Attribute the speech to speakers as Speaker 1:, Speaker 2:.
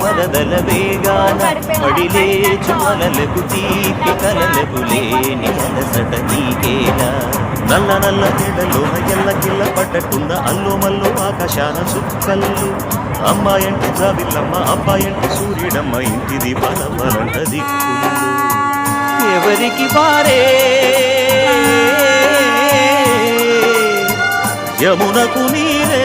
Speaker 1: పడదల వేగాన పడిలేచు అలలకు తీపి కలలకు లేని అలసట నీకేనా? నల్ల నల్ల నీడలోన ఎల్ల కిల్ల పడ్డట్టున్న అల్లు మల్లు ఆకాశాన చుక్కల్లు అమ్మాయంటి జాబిల్లమ్మ అబ్బాయంటి సూర్యుడమ్మ ఇంటిది బలబలంట దిక్కులు. ఎవరికి పారే యమునకు నీరే